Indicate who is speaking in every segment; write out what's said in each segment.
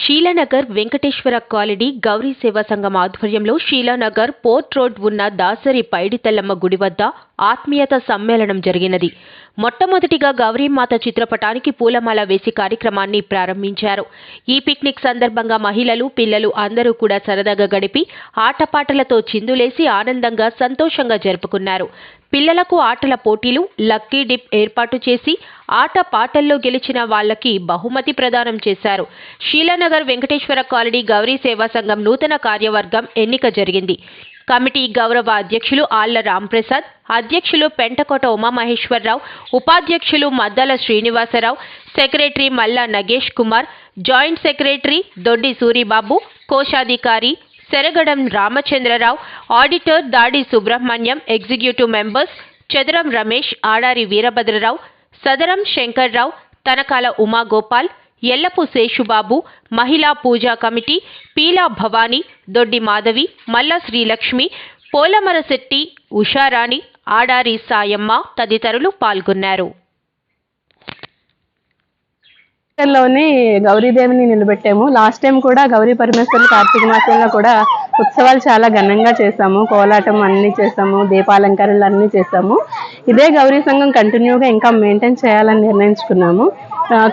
Speaker 1: Sheela Nagar Venkateswara colony Gauri సేవా సంఘం ఆధ్వర్యంలో శీలానగర్ పోర్ట్ రోడ్ ఉన్న దాసరి పైడితల్లమ్మ గుడి వద్ద ఆత్మీయత సమ్మేళనం జరిగినది. మొట్టమొదటిగా గౌరీమాత చిత్రపటానికి పూలమాల వేసి కార్యక్రమాన్ని ప్రారంభించారు. ఈ పిక్నిక్ సందర్భంగా మహిళలు పిల్లలు అందరూ కూడా సరదాగా గడిపి ఆటపాటలతో చిందులేసి ఆనందంగా సంతోషంగా జరుపుకున్నారు. పిల్లలకు ఆటల పోటీలు లక్కీ డిప్ ఏర్పాటు చేసి ఆట పాటల్లో గెలిచిన వాళ్ళకి బహుమతి ప్రదానం చేశారు. శీలానగర్ వెంకటేశ్వర కాలనీ గౌరీ సేవా సంఘం నూతన కార్యవర్గం ఎన్నిక జరిగింది. కమిటీ గౌరవ అధ్యక్షులు ఆళ్ళ రాంప్రసాద్ అధ్యక్షులు పెంటకోట ఉమామహేశ్వరరావు ఉపాధ్యక్షులు Maddala Srinivasarao secretary Malla Nagesh Kumar joint secretary Doddi Suribabu కోశాధికారి సెరగడం రామచంద్రరావు ఆడిటర్ దాడి సుబ్రహ్మణ్యం ఎగ్జిక్యూటివ్ మెంబర్స్ చదరం రమేష్ ఆడారి వీరభద్రరావు సదరం శంకర్రావు తనకాల ఉమాగోపాల్ ఎల్లపు శేషుబాబు మహిళా పూజా కమిటీ పీలా భవానీ దొడ్డి మాధవి మల్ల శ్రీలక్ష్మి పోలమరశెట్టి ఉషారాణి ఆడారి సాయమ్మ తదితరులు పాల్గొన్నారు.
Speaker 2: లోని గౌరీదేవిని నిలబెట్టాము. లాస్ట్ టైం కూడా గౌరీ పరమేశ్వరులు కార్తీక మాసంలో కూడా ఉత్సవాలు చాలా ఘనంగా చేసాము కోలాటం అన్ని చేసాము దీపాలంకరణలు అన్ని చేసాము ఇదే గౌరీ సంఘం కంటిన్యూగా ఇంకా మెయింటైన్ చేయాలని నిర్ణయించుకున్నాము.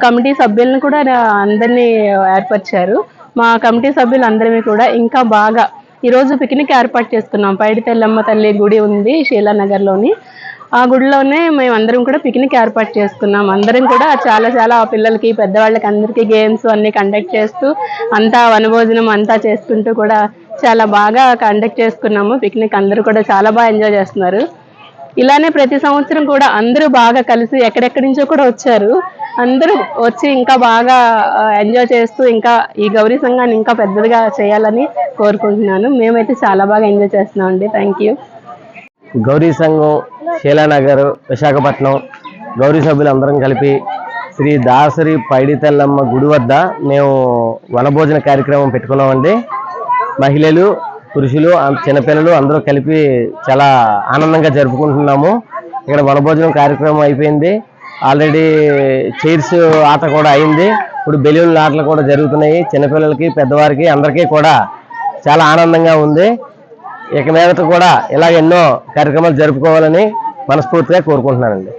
Speaker 2: కమిటీ సభ్యులను కూడా అందరినీ ఏర్పరిచారు. మా కమిటీ సభ్యులు అందరినీ కూడా ఇంకా బాగా ఈరోజు పిక్నిక్ ఏర్పాటు చేసుకున్నాం. పైడి తెల్లమ్మ తల్లి గుడి ఉంది షీలానగర్లోని ఆ గుడిలోనే మేము అందరం కూడా పిక్నిక్ ఏర్పాటు చేసుకున్నాం. అందరం కూడా చాలా చాలా ఆ పిల్లలకి పెద్దవాళ్ళకి అందరికీ గేమ్స్ అన్నీ కండక్ట్ చేస్తూ అంతా వనభోజనం అంతా చేసుకుంటూ కూడా చాలా బాగా కండక్ట్ చేసుకున్నాము. పిక్నిక్ అందరూ కూడా చాలా బాగా ఎంజాయ్ చేస్తున్నారు. ఇలానే ప్రతి సంవత్సరం కూడా అందరూ బాగా కలిసి ఎక్కడెక్కడి నుంచో కూడా వచ్చారు. అందరూ వచ్చి ఇంకా బాగా ఎంజాయ్ చేస్తూ ఇంకా ఈ గౌరీ సంఘాన్ని ఇంకా పెద్దదిగా చేయాలని కోరుకుంటున్నాను. మేమైతే చాలా బాగా ఎంజాయ్ చేస్తున్నాం అండి థ్యాంక్ యూ
Speaker 3: గౌరీ సంఘం శీలానగర్ విశాఖపట్నం గౌరీ సభ్యులు అందరం కలిపి శ్రీ దాసరి పైడితెల్లమ్మ గుడి వద్ద మేము వనభోజన కార్యక్రమం పెట్టుకున్నామండి. మహిళలు పురుషులు చిన్నపిల్లలు అందరూ కలిపి చాలా ఆనందంగా జరుపుకుంటున్నాము. ఇక్కడ వనభోజనం కార్యక్రమం అయిపోయింది. ఆల్రెడీ చైర్స్ ఆట కూడా అయింది. ఇప్పుడు బెలూన్ల ఆటలు కూడా జరుగుతున్నాయి. చిన్నపిల్లలకి పెద్దవారికి అందరికీ కూడా చాలా ఆనందంగా ఉంది. ఇక మీదట కూడా ఇలా ఎన్నో కార్యక్రమాలు జరుపుకోవాలని మనస్ఫూర్తిగా కోరుకుంటున్నానండి.